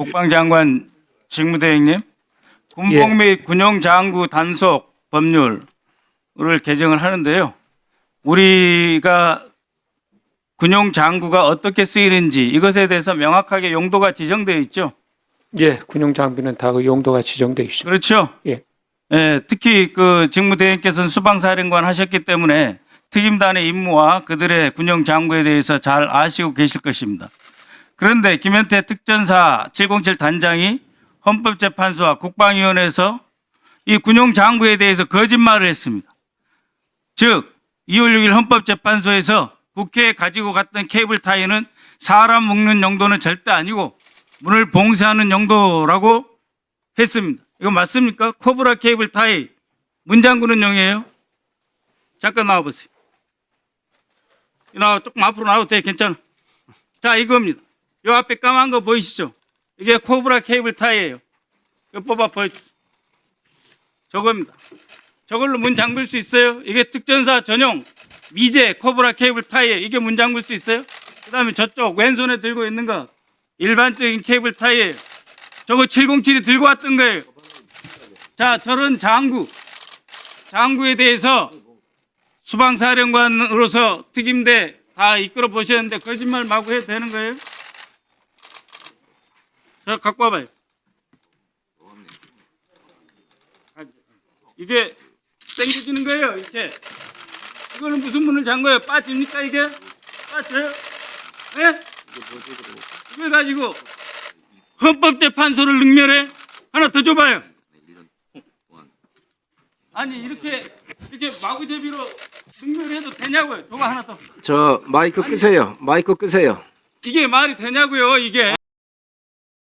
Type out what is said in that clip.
국방장관 직무대행님, 군복 및 군용 장구 단속 법률을 개정을 하는데요. 우리가 군용 장구가 어떻게 쓰이는지 이것에 대해서 명확하게 용도가 지정되어 있죠. 예, 군용 장비는 다 그 용도가 지정돼 있습니다. 그렇죠. 예. 예, 특히 그 직무대행께서는 수방사령관 하셨기 때문에 특임단의 임무와 그들의 군용 장구에 대해서 잘 아시고 계실 것입니다. 그런데 김현태 특전사 707 단장이 헌법재판소와 국방위원회에서 이 군용 장구에 대해서 거짓말을 했습니다. 즉 2월 6일 헌법재판소에서 국회에 가지고 갔던 케이블 타이는 사람 묶는 용도는 절대 아니고 문을 봉쇄하는 용도라고 했습니다. 이거 맞습니까? 코브라 케이블 타이 문장구는 용이에요? 잠깐 나와보세요. 나 조금 앞으로 나와도 돼 괜찮아. 자 이겁니다. 요 앞에 까만 거 보이시죠? 이게 코브라 케이블 타이예요. 이거 뽑아 보여주. 저겁니다. 저걸로 문 잠글 수 있어요? 이게 특전사 전용 미제 코브라 케이블 타이에 이게 문 잠글 수 있어요? 그 다음에 저쪽 왼손에 들고 있는 거 일반적인 케이블 타이에 저거 707이 들고 왔던 거예요. 자, 저런 장구, 장구에 대해서 수방사령관으로서 특임대 다 이끌어 보셨는데 거짓말 마구 해도 되는 거예요? 자, 갖고 와봐요. 아, 이게 당겨지는 거예요, 이렇게. 이거는 무슨 문을 잠 거예요? 빠집니까, 이게? 빠져요? 네? 이걸 가지고 헌법재판소를 능멸해? 하나 더 줘봐요. 아니 이렇게 이렇게 마구제비로 능멸해도 되냐고요? 줘봐 하나 더. 저 마이크 끄세요. 마이크 끄세요. 이게 말이 되냐고요? 이게